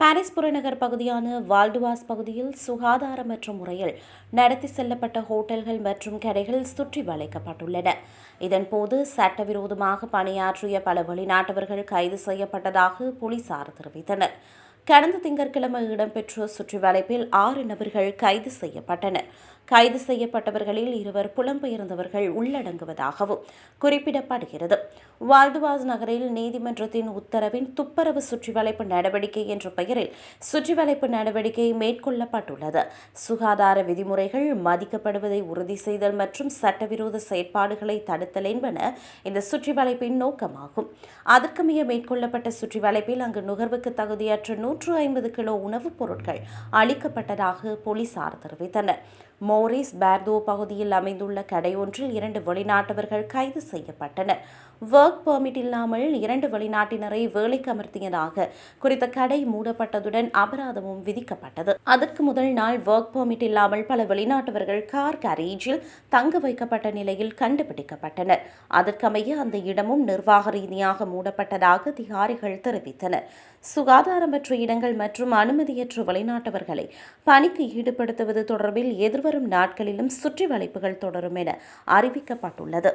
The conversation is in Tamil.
பாரிஸ் புறநகர் பகுதியான வால்டுவாஸ் பகுதியில் சுகாதாரமற்ற முறையில் நடத்தி செல்லப்பட்ட ஹோட்டல்கள் மற்றும் கடைகள் சுற்றி வளைக்கப்பட்டுள்ளன. இதன்போது சட்டவிரோதமாக பணியாற்றிய பல வெளிநாட்டவர்கள் கைது செய்யப்பட்டதாக போலீசார் தெரிவித்தனர். கடந்த திங்கட்கிழமை இடம்பெற்ற சுற்றி வளைப்பில் ஆறு நபர்கள் கைது செய்யப்பட்டனர். கைது செய்யப்பட்டவர்களில் இருவர் புலம்பெயர்ந்தவர்கள் உள்ளடங்குவதாகவும் குறிப்பிடப்படுகிறது. வால்துவாஸ் நகரில் நீதிமன்றத்தின் உத்தரவின் துப்புரவு சுற்றிவளைப்பு நடவடிக்கை என்ற பெயரில் சுற்றிவளைப்பு நடவடிக்கை மேற்கொள்ளப்பட்டுள்ளது. சுகாதார விதிமுறைகள் மதிக்கப்படுவதை உறுதி செய்தல் மற்றும் சட்டவிரோத செயற்பாடுகளை தடுத்தல் என்பன இந்த சுற்றிவளைப்பின் நோக்கமாகும். அதற்குமைய மேற்கொள்ளப்பட்ட சுற்றிவளைப்பில் அங்கு நுகர்வுக்கு தகுதியற்ற நூற்று ஐம்பது கிலோ உணவுப் பொருட்கள் அளிக்கப்பட்டதாக போலீசார் தெரிவித்தனர். மோரிஸ் பேர்தோ பகுதியில் அமைந்துள்ள கடை ஒன்றில் இரண்டு வெளிநாட்டவர்கள் கைது செய்யப்பட்டனர். ஒர்க் பெர்மிட் இல்லாமல் இரண்டு வெளிநாட்டினரை வேலைக்கு அமர்த்தியதாக குறித்த கடை மூடப்பட்டதுடன் அபராதமும் விதிக்கப்பட்டது. அதற்கு முதல் நாள் ஒர்க் பெர்மிட் இல்லாமல் பல வெளிநாட்டவர்கள் கார் கேரேஜில் தங்க வைக்கப்பட்ட நிலையில் கண்டுபிடிக்கப்பட்டனர். அதற்கமைய அந்த இடமும் நிர்வாக ரீதியாக மூடப்பட்டதாக அதிகாரிகள் தெரிவித்தனர். சுகாதாரமற்ற இடங்கள் மற்றும் அனுமதியற்ற வெளிநாட்டவர்களை பணிக்கு ஈடுபடுத்துவது தொடர்பில் எதிர்வரும் நாட்களிலும் சுற்றி வளைப்புகள் தொடரும் என அறிவிக்கப்பட்டுள்ளது.